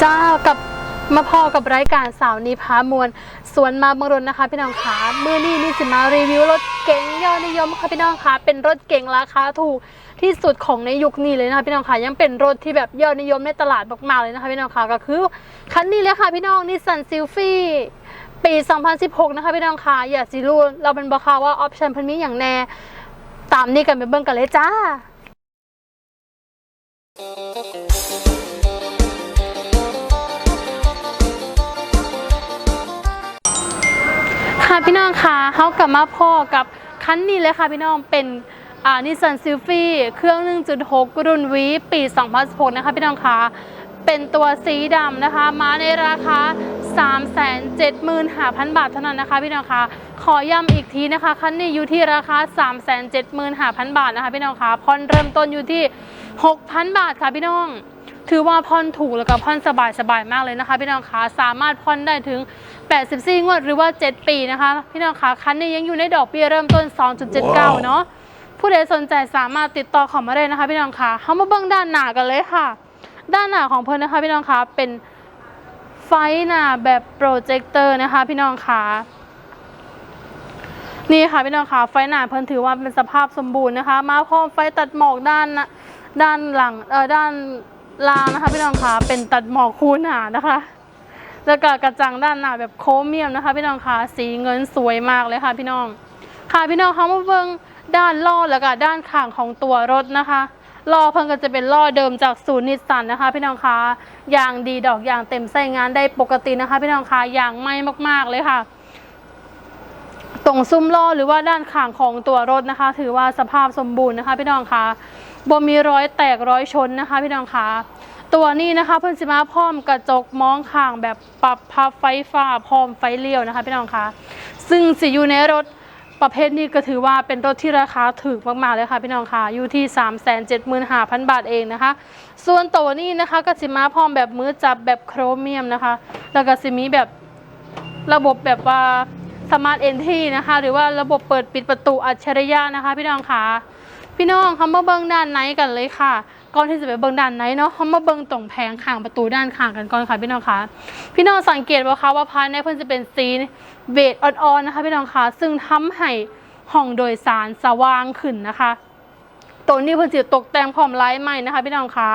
เจ้ากับมาพอกับรายการสาวนิพามวลสวนมาบางรนนะคะ พี่น้องขาเมื่อนี้นี่สิมารีวิวรถเก๋งยอดนิยมค่ะพี่น้องคะเป็นรถเก๋งราคาถูกที่สุดของในยุคนี้เลยนะคะพี่น้องคะยังเป็นรถที่แบบยอดนิยมในตลาดมากๆเลยนะคะพี่น้องคะก็คือคันนี้เลยค่ะพี่น้องนิสสันซิลฟี่ปี 2016 นะคะพี่น้องคะอย่าสิรู้เราเป็นบอกค่ะว่าออปชั่นพันมีอย่างแน่ตามนี้กันไปเบิ่งกันเลยจ้า ค่ะพี่น้องคะเขากลับมาพ่อกับคันนี้เลยค่ะพี่น้องเป็นอ่านิสสันซิลฟี่เครื่อง 1.6 รุ่นวีปี 2016 นะคะพี่น้องคะเป็นตัวสีดำนะคะ มาในราคา 375,000 บาทเท่านั้นนะคะพี่น้องคะขอย้ำอีกทีนะคะคันนี้อยู่ที่ราคา 375,000 บาทนะคะพี่น้องคะผ่อนเริ่มต้นอยู่ที่ 6,000 บาทค่ะพี่น้อง ถือว่าผ่อนถูกแล้วก็ผ่อนสบายสบายๆมากเลยนะคะ พี่น้องคะสามารถผ่อนได้ถึง 84 งวดหรือว่า 7 ปีนะคะ พี่น้องคะคันนี้ยังอยู่ในดอกเบี้ยเริ่มต้น 2.79 เนาะผู้ใดสนใจสามารถติดต่อเขอมาได้นะคะ พี่น้องคะเขามาเบิ่งด้านหน้ากันเลยค่ะ ด้านหน้าของเพิ่นนะคะ พี่น้องคะเป็นไฟหน้าแบบโปรเจคเตอร์นะคะ พี่น้องคะนี่ค่ะพี่น้องคะไฟหน้าเพิ่นถือว่าเป็นสภาพสมบูรณ์นะคะ มาพร้อมไฟตัดหมอกด้านด้านหลังเอ่อด้าน ลางนะคะพี่น้องคะเป็นตัดหมอกคูหนานะคะ แล้วก็กระจังด้านหน้าแบบโครเมียมนะคะ พี่น้องคะสีเงินสวยมากเลยค่ะพี่น้อง ค่ะพี่น้องคะมาเบิ่งด้านล้อแล้วก็ด้านข้างของตัวรถนะคะล้อเพิ่งก็จะเป็นล้อเดิมจากศูนย์นิสสันนะคะ พี่น้องคะยางดีดอกยางเต็มใส่งานได้ปกตินะคะ พี่น้องคะยางไหม่มากๆเลยค่ะ ตรงซุ้มล้อหรือว่าด้านข้างของตัวรถนะคะ ถือว่าสภาพสมบูรณ์นะคะพี่น้องคะบ่มีรอยแตกรอยชนนะคะ พี่น้องคะตัวนี้นะคะเพิ่อนสิมาพร้อมกระจกมองข้างแบบปรับพับไฟฟ้าพร้อมไฟเลี้ยวนะคะพี่น้องคะซึ่งสิอยู่ในรถประเภทนี้ก็ถือว่าเป็นรถที่ราคาถูกมากๆเลยค่ะพี่น้องคะอยู่ที่ 375,000 บาทเองนะคะ ส่วนตัวนี้นะคะก็สิมาพร้อมแบบมือจับแบบโครเมียมนะคะ แล้วก็สิมีแบบระบบแบบว่า สมาร์ทเอนทีนะคะ หรือว่าระบบเปิดปิดประตูอัจฉริยะนะคะ พี่น้องคะพี่น้องเขามาเบิ้งด้านในกันเลยค่ะก่อนที่จะไปเบิ้งด้านในเนาะเขามาเบิ้งตรงแผงข้างประตูด้านข้างกันก่อนค่ะพี่น้องคะพี่น้องสังเกตว่าคะว่าภายในเพิ่นจะเป็นสีเบจอ่อนๆนะคะพี่น้องคะซึ่งทำให้ห้องโดยสารสว่างขึ้นนะคะตัวนี้เพิ่นสิตกแต่งพร้อมไลท์ใหม่นะคะ พี่น้องคะ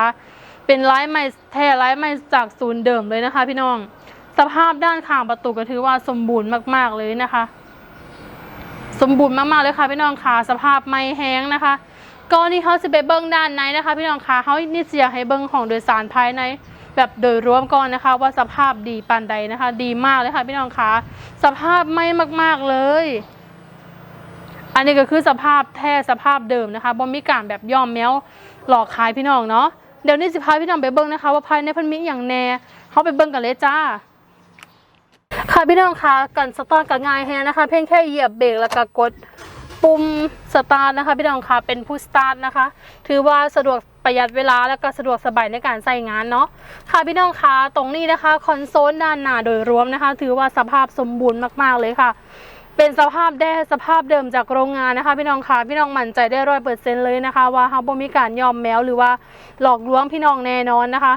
เป็นไลท์ใหม่แท้ไลท์ใหม่จากศูนย์เดิมเลยนะคะ พี่น้อง สภาพด้านข้างประตูก็ถือว่าสมบูรณ์มาก ๆเลยนะคะ สมบูรณ์มากๆเลยค่ะพี่น้องค่ะสภาพไม่แห้งนะคะก็นี่เขาสิไปเบิ้งด้านในนะคะ พี่น้องค่ะเขานี่เสียให้เบิ้งของโดยสารภายในแบบโดยรวมก่อนนะคะ ว่าสภาพดีปานใดนะคะ ดีมากเลยค่ะพี่น้องคะสภาพไม่มากๆเลย อันนี้ก็คือสภาพแท้สภาพเดิมนะคะบ่มีการแบบย่อมแมวหลอกขายพี่น้องเนาะเดี๋ยวนี้สิพาพี่น้องไปเบิ้งนะคะ ว่าภายในพันมีอย่างแน่เขาไปเบิ้งกันเลยจ้า ค่ะพี่น้องคะกันสตาร์ทกับง่ายแฮนะคะ เพียงแค่เหยียบเบรกแล้วก็กดปุ่มสตาร์ทนะคะพี่น้องคะเป็นผู้สตาร์ทนะคะ ถือว่าสะดวกประหยัดเวลาแล้วก็สะดวกสบายในการใช้งานเนาะค่ะพี่น้องคะตรงนี้นะคะคอนโซลด้านหน้าโดยรวมนะคะ ถือว่าสภาพสมบูรณ์มาก ๆเลยค่ะ เป็นสภาพแด้สภาพเดิมจากโรงงานนะคะ พี่น้องคะพี่น้องมั่นใจได้ร้อยเปอร์เซ็นต์เลยนะคะ ว่าเขาบ่มีการยอมแมวหรือว่าหลอกลวงพี่น้องแน่นอนนะคะ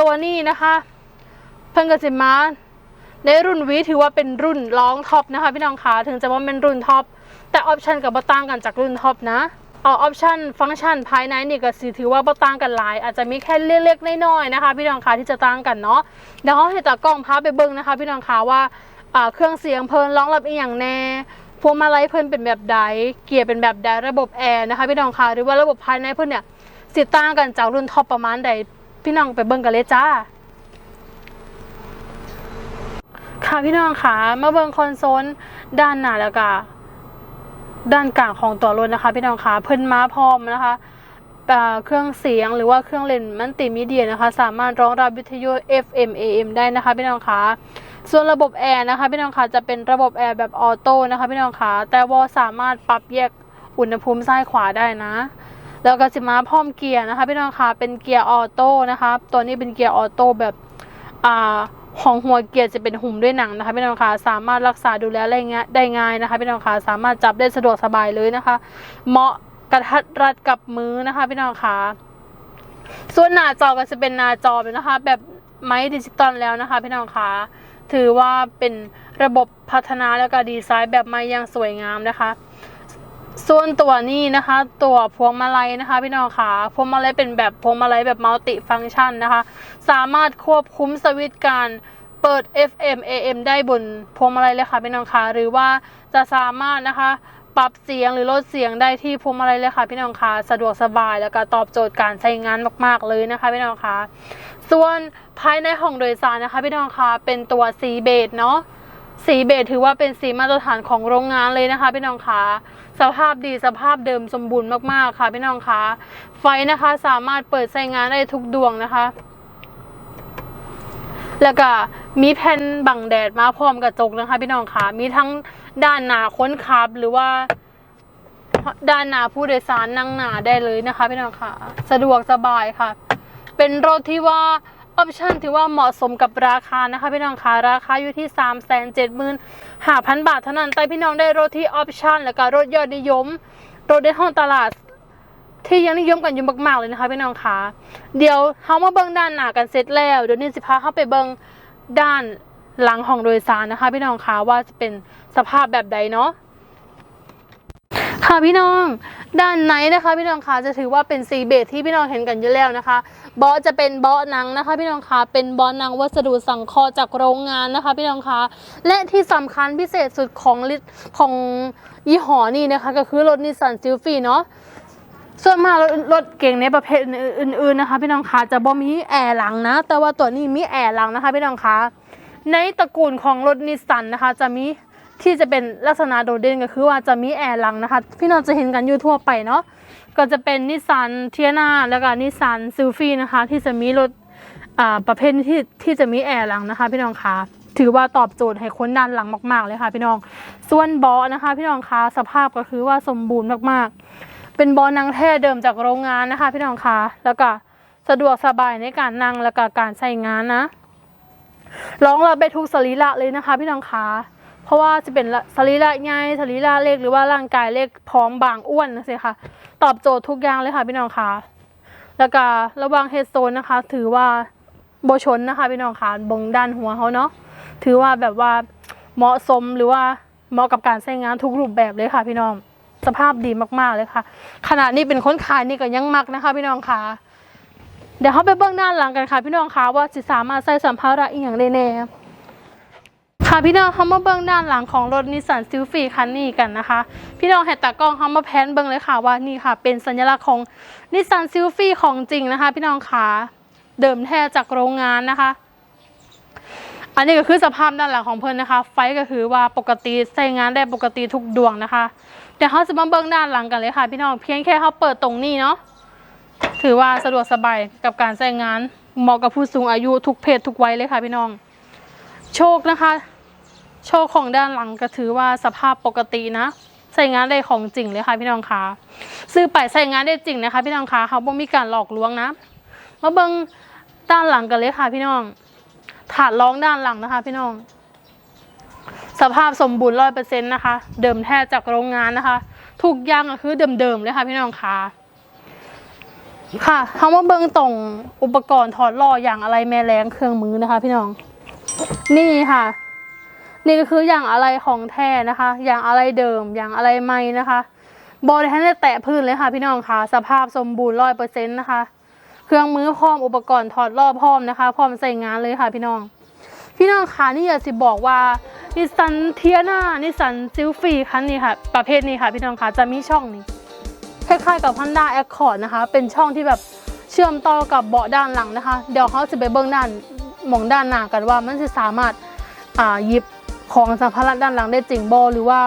ตัวนี้นะคะ เพิ่งกระสิมา ในรุ่นวีถือว่าเป็นรุ่นร้องท็อปนะคะพี่น้องคะถึงจะว่าเป็นรุ่นท็อปแต่ออปชันกับบต่างกันจากรุ่นท็อปนะเอออปชันฟังก์ชันภายในนี่ก็สิถือว่าบ่ต่างกันหลาย อาจจะมีแค่เล็กๆน้อยๆนะคะ พี่น้องคะที่จะต่างกันเนาะเดี๋ยวเขาให้ตากล้องพาไปเบิ่งนะคะ พี่น้องคะว่าเครื่องเสียงเพลินร้องรับอีกอย่างแน่พวงมาลัยเพลินเป็นแบบใดเกียร์เป็นแบบใดระบบแอร์นะคะ พี่น้องคะหรือว่าระบบภายในเพิ่นเนี่ยสิต่างกันจากรุ่นท็อปประมาณใดพี่น้องไปเบิ่งกันเลยจ้า ค่ะพี่น้องค่ะมาเบิงคอนโซลด้านหน้าแล้วก็ด้านกลางของตัวรถนะคะ พี่น้องค่ะเพิ่นมาพร้อมนะคะเครื่องเสียงหรือว่าเครื่องเล่นมัลติมีเดียนะคะ สามารถรองรับวิทยุ FM AM ได้นะคะพี่น้องคะส่วนระบบแอร์นะคะพี่น้องคะจะเป็นระบบแอร์แบบออโต้นะคะพี่น้องคะแต่ว่าสามารถปรับแยกอุณหภูมิซ้ายขวาได้นะ แล้วก็จะมาพร้อมเกียร์นะคะพี่น้องคะเป็นเกียร์ออโต้นะคะตัวนี้เป็นเกียร์ออโต้แบบอ่า ของหัวเกียร์จะเป็นหุ้มด้วยหนังนะคะพี่น้องคะสามารถรักษาดูแลได้ง่ายได้ง่ายนะคะพี่น้องคะสามารถจับได้สะดวกสบายเลยนะคะ เหมาะกระทัดรัดกับมือนะคะพี่น้องคะส่วนหน้าจอก็จะเป็นหน้าจอเลยนะคะ แบบไม้ดิจิตอลแล้วนะคะพี่น้องคะถือว่าเป็นระบบพัฒนาแล้วก็ดีไซน์แบบใหม่อย่างสวยงามนะคะ ส่วนตัวนี้นะคะ ตัวพวงมาลัยนะคะ พี่น้องคะพวงมาลัยเป็นแบบพวงมาลัยแบบมัลติฟังก์ชันนะคะ สามารถควบคุมสวิตช์การเปิด FM AM ได้บนพวงมาลัยเลยค่ะพี่น้องคะหรือว่าจะสามารถนะคะ ปรับเสียงหรือลดเสียงได้ที่พวงมาลัยเลยค่ะพี่น้องคะสะดวกสบายแล้วก็ตอบโจทย์การใช้งานมาก ๆ เลยนะคะพี่น้องคะส่วนภายในห้องโดยสารนะคะ พี่น้องคะเป็นตัวสีเบจเนาะ สีเบจถือว่าเป็นสีมาตรฐานของโรงงานเลยนะคะพี่น้องคะสภาพดีสภาพเดิมสมบูรณ์มากๆค่ะพี่น้องคะไฟนะคะสามารถเปิดใช้งานได้ทุกดวงนะคะ แล้วก็มีแผ่นบังแดดมาพร้อมกระจกนะคะ พี่น้องคะมีทั้งด้านหน้าค้นขับหรือว่าด้านหน้าผู้โดยสารนั่งหน้าได้เลยนะคะ พี่น้องคะสะดวกสบายค่ะ เป็นรถที่ว่า ออปชันที่ว่าเหมาะสมกับราคานะคะพี่น้องคะราคาอยู่ที่ 3 7 5 0 0 0 บาทเท่านั้นแต่พี่น้องได้รถที่ออปชันแล้วก็รถยอดนิยม รถในห้องตลาดที่ยังนิยมกันอยู่มากๆเลยนะคะพี่น้องคะเดี๋ยวเฮามาเบิ่งด้านหน้ากันเสร็จแล้วเดี๋ยวนี้สิพาเข้าไปเบิ่งด้านหลังห้องโดยสารนะคะพี่น้องคะว่าจะเป็นสภาพแบบใดเนาะ ค่ะพี่น้อง ด้านในนะคะพี่น้องคะจะถือว่าเป็นซีเบทที่พี่น้องเห็นกันอยู่แล้วนะคะเบาะจะเป็นเบาะหนังนะคะ พี่น้องคะเป็นเบาะหนังวัสดุสังเคราะห์จากโรงงานนะคะ พี่น้องคะและที่สำคัญพิเศษสุดของลิของยี่ห้อนี้นะคะก็คือรถนิสสันซิลฟี่เนาะส่วนมากรถรถเก่งในประเภทอื่นๆนะคะ พี่น้องคะจะบ่มีแอร์หลังนะ แต่ว่าตัวนี้มีแอร์หลังนะคะ พี่น้องคะในตระกูลของรถนิสสันนะคะจะมี ที่จะเป็นลักษณะโดดเด่นก็คือว่าจะมีแอร์หลังนะคะ พี่น้องจะเห็นกันอยู่ทั่วไปเนาะก็จะเป็นนิสสันเทียนาแล้วก็นิสสันซิลฟี่นะคะ ที่จะมีรถอ่าประเภทที่ที่จะมีแอร์หลังนะคะ พี่น้องคะถือว่าตอบโจทย์ให้คนด้านหลังมาก ๆ เลยค่ะ พี่น้อง ส่วนเบาะนะคะ พี่น้องคะสภาพก็คือว่าสมบูรณ์มากๆ เป็นบอลนังแท้เดิมจากโรงงานนะคะ พี่น้องคะแล้วก็สะดวกสบายในการนั่งแล้วก็การใช้งานนะรองรับได้ทุกสรีระเลยนะคะ พี่น้องคะ เพราะว่าจะเป็นสรีระง่ายสรีระเล็กหรือว่าร่างกายเล็กพร้อมบางอ้วนนะสิคะตอบโจทย์ทุกอย่างเลยค่ะพี่น้องคะแล้วก็ระวังเฮดโซนนะคะ ถือว่าโบชนนะคะพี่น้องคะบงด้านหัวเขาเนาะถือว่าแบบว่าเหมาะสมหรือว่าเหมาะกับการใช้งานทุกรูปแบบเลยค่ะพี่น้องสภาพดีมากๆเลยค่ะ ขณะนี้เป็นคนขายนี่ก็ยังมักนะคะ พี่น้องคะเดี๋ยวเขาไปเบื้องด้านหลังกันค่ะ พี่น้องคะว่าจะสามารถใส่สัมภาระอีกอย่างได้แน่ ค่ะพี่น้องเขามาเบื้องด้านหลังของรถนิสสันซิลฟีคันนี้กันนะคะ พี่น้องเห็นตากล้องเขามาแพนเบื้องเลยค่ะว่านี่ค่ะ เป็นสัญลักษณ์ของนิสสันซิลฟีของจริงนะคะ พี่น้องคะเดิมแท้จากโรงงานนะคะ อันนี้ก็คือสภาพด้านหลังของเพิ่นนะคะ ไฟก็คือว่าปกติใช้งานได้ปกติทุกดวงนะคะเดี๋ยวเขาจะมาเบิ้งด้านหลังกันเลยค่ะ พี่น้องเพียงแค่เขาเปิดตรงนี้เนาะถือว่าสะดวกสบายกับการใช้งานเหมาะกับผู้สูงอายุทุกเพศทุกวัยเลยค่ะพี่น้องโชคนะคะ โชคของด้านหลังก็ถือว่าสภาพปกตินะใช้งานได้ของจริงเลยค่ะพี่น้องคะซื้อไปใช้งานได้จริงนะคะ พี่น้องคะเขาบ่มีการหลอกลวงนะมาเบิ้งด้านหลังกันเลยค่ะ พี่น้องถาดรองด้านหลังนะคะ พี่น้อง สภาพสมบูรณ์ร้อยเปอร์เซ็นต์นะคะ เดิมแท้จากโรงงานนะคะทุกอย่างก็คือเดิมๆเลยค่ะ พี่น้องคะค่ะคำว่าเบิ้งตรงอุปกรณ์ถอดล้ออย่างอะไรแม่แรงเครื่องมือนะคะ พี่น้อง นี่ค่ะ นี่ก็คืออย่างอะไรของแท้นะคะ อย่างอะไรเดิม อย่างอะไรใหม่นะคะบอลแท้แตะพื้นเลยค่ะพี่น้องค่ะ สภาพสมบูรณ์ร้อยเปอร์เซ็นต์นะคะ เครื่องมือพร้อมอุปกรณ์ถอดรอบพร้อมนะคะ พร้อมใส่งานเลยค่ะพี่น้อง พี่น้องค่ะนี่อยากสิบอกว่านิสันเทียนานิสันซิลฟีคันนี้ค่ะ ประเภทนี้ค่ะพี่น้องค่ะจะมีช่องนี้คล้ายๆกับ Honda Accord นะคะ เป็นช่องที่แบบเชื่อมต่อกับเบาะด้านหลังนะคะ เดี๋ยวเขาจะไปเบิ้งด้านมองด้านหน้ากันว่ามันจะสามารถอ่าหยิบ ของสัมภาระด้านหลังได้จริงบอหรือว่า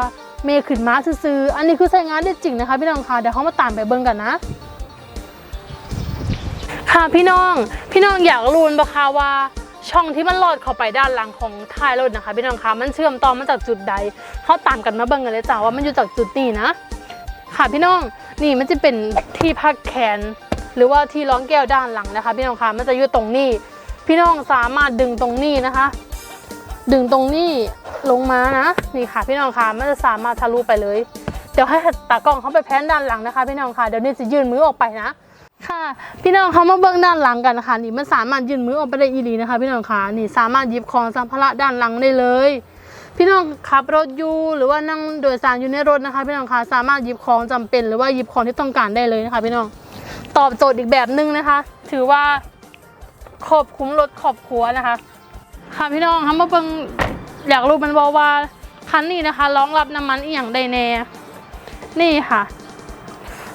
เมย์ขึ้นมาซื้อๆอันนี้คือใช้งานได้จริงนะคะ พี่น้องค่ะเดี๋ยวเขามาตามไปเบิ้งกันนะ ค่ะพี่น้อง พี่น้องอยากรู้ปะคะว่าช่องที่มันลอดเข้าไปด้านหลังของท้ายรถนะคะพี่น้องคะมันเชื่อมต่อมาจากจุดใดเขาตามกันมาเบิ่งกันเลยจ้าว่ามันอยู่จากจุดนี้นะ ค่ะพี่น้องนี่มันจะเป็นที่พักแขน หรือว่าที่ร้องแก้วด้านหลังนะคะ พี่น้องคะมันจะอยู่ตรงนี้ พี่น้องสามารถดึงตรงนี้นะคะ ดึงตรงนี้ ลงมานะนี่ค่ะพี่น้องคะมันจะสามารถทะลุไปเลย เดี๋ยวให้ตากล้องเขาไปแพนด้านหลังนะคะ พี่น้องคะเดี๋ยวนี่จะยื่นมือออกไปนะค่ะ พี่น้องเขามาเบื้องด้านหลังกันนะคะนี่มันสามารถยื่นมือออกไปได้อีหลีนะคะ พี่น้องคะนี่สามารถหยิบของสัมภาระด้านหลังได้เลย พี่น้องขับรถอยู่หรือว่านั่งโดยสารอยู่ในรถนะคะ พี่น้องคะสามารถหยิบของจำเป็น หรือว่าหยิบของที่ต้องการได้เลยนะคะ พี่น้องตอบโจทย์อีกแบบหนึงนะคะ ถือว่าครอบคลุมรถครอบครัวนะคะค่ะพี่น้องคะมาเบิ่ง อยากรู้มันบอกว่าคันนี้นะคะรองรับน้ำมันอีหยังได้แน่ นี่ค่ะ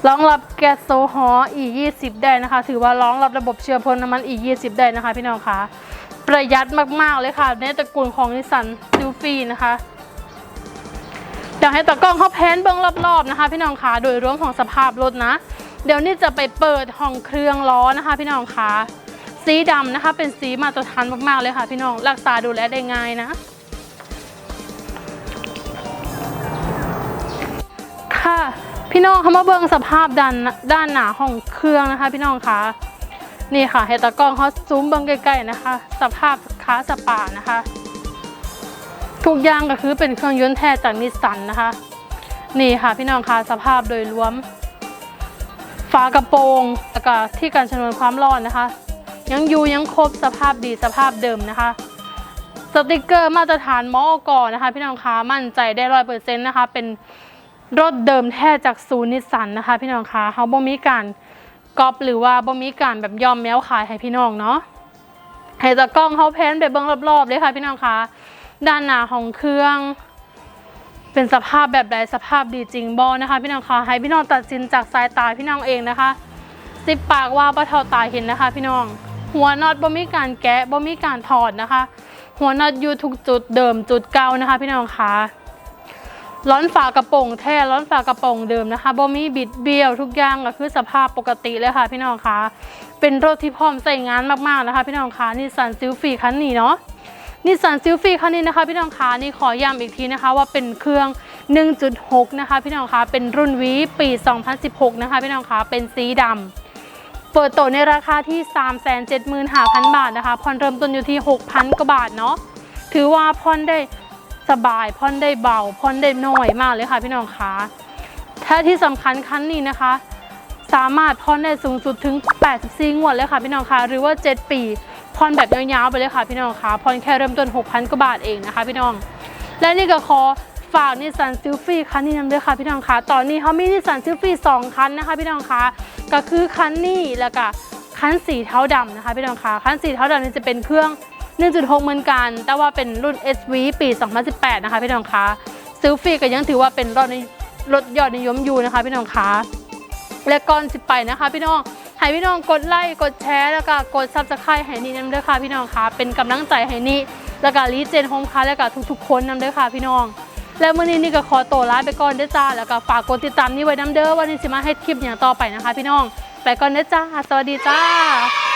รองรับแก๊สโซฮอล์ E20 ได้นะคะ ถือว่ารองรับระบบเชื้อเพลิงน้ำมัน E20 ได้นะคะพี่น้องคะประหยัดมากๆเลยค่ะ ในตระกูลของนิสสันซิลฟีนะคะอยากให้ตากล้องเขาแพนเบิ้งรอบๆนะคะ พี่น้องคะโดยรวมของสภาพรถนะ เดี๋ยวนี้จะไปเปิดห้องเครื่องล้อนะคะ พี่น้องคะสีดำนะคะ เป็นสีมาตรฐานมากๆเลยค่ะ พี่น้องรักษาดูแลได้ง่ายนะ ค่ะ พี่น้องเขามาเบิ่งสภาพด้านด้านหน้าของเครื่องนะคะ พี่น้องคะนี่ค่ะเฮตากล้องเขาซูมเบิ่งใกล้ๆนะคะ สภาพค้าสปานะคะ ทุกอย่างก็คือเป็นเครื่องยนต์แท้จากนิสสันนะคะ นี่ค่ะพี่น้องคะสภาพโดยรวมฝากระโปรงแล้วก็ที่กันชนวนความร้อนนะคะ ยังอยู่ยังครบสภาพดีสภาพเดิมนะคะสติกเกอร์มาตรฐานมอกอนะคะ พี่น้องคะมั่นใจได้ร้อยเปอร์เซ็นต์นะคะ เป็น รถเดิมแท้จากศูนย์นิสสันนะคะ พี่น้องคะเขาบ่มีการก๊อปหรือว่าบ่มีการแบบยอมแมวขายให้พี่น้องเนาะให้ตากล้องเขาแพนไปเบิ้งรอบๆเลยค่ะพี่น้องคะด้านหน้าของเครื่อง เป็นสภาพแบบใดสภาพดีจริงบอนะคะ พี่น้องคะให้พี่น้องตัดสินจากสายตาพี่น้องเองนะคะสิบปากว่าปะเทาตาเห็นนะคะ พี่น้อง หัวน็อตบ่มีการแกะบ่มีการถอดนะคะ หัวน็อตอยู่ทุกจุดเดิมจุดเก่านะคะ พี่น้องคะ ร้อนฝากระโปรงแท้ร้อนฝากระโปรงเดิมนะคะบ่มีบิดเบี้ยวทุกอย่างก็คือสภาพปกติเลยค่ะ พี่น้องคะเป็นรถที่พร้อมใส่งานมากๆนะคะ พี่น้องคะนิสสันซิลฟีคันนี้เนาะนิสสันซิลฟีคันนี้นะคะ พี่น้องคะนี่ขอย้ำอีกทีนะคะ ว่าเป็นเครื่อง 1.6 นะคะ พี่น้องคะเป็นรุ่นวีปี 2016 นะคะ พี่น้องคะเป็นสีดำเปิดโตในราคาที่ 375,000 บาทนะคะผ่อนเริ่มต้นอยู่ที่ 6,000 กว่าบาทเนาะถือว่าผ่อนได้ สบายผ่อนได้เบาผ่อนได้น้อยมากเลยค่ะพี่น้องคะถ้าที่สำคัญคันนี้นะคะ สามารถผ่อนได้สูงสุดถึง 84 งวดเลยค่ะพี่น้องคะหรือว่า 7 ปีผ่อนแบบยาวๆไปเลยค่ะพี่น้องคะผ่อนแค่เริ่มต้น 6,000กว่าบาทเองนะคะพี่น้อง และนี่ก็ขอฝากนิสสันซิลฟี่คันนี้นำด้วยค่ะพี่น้องคะตอนนี้เขามีนิสสันซิลฟี่สองคันนะคะพี่น้องคะก็คือคันนี้แล้วก็คันสีเทาดำนะคะพี่น้องคะคันสีเทาดำนี่จะเป็นเครื่อง 1.6 เหมือนกัน แต่ว่าเป็นรุ่น SV ปี 2018 นะคะพี่น้องคะซิลฟี่ก็ยังถือว่าเป็นรถในรถยอดนิยมอยู่นะคะพี่น้องคะและก่อนสิไปนะคะ พี่น้องให้พี่น้องกดไลค์กดแชร์แล้วก็กดซับสไครต์ให้นี่นำด้วยค่ะพี่น้องคะเป็นกำลังใจให้นี่แล้วก็รีเจนโฮมค่ะแล้วก็ทุกๆ คนนำด้วยค่ะพี่น้อง แล้วมื่อนี้นี่ก็ขอตัวลาไปก่อนเด้อจ้าแล้วก็ฝากกดติดตามนี่ไว้น้ำเด้อวันนี้สิมาให้คลิปอย่างต่อไปนะคะ พี่น้องไปก่อนเด้อจ้าสวัสดีจ้า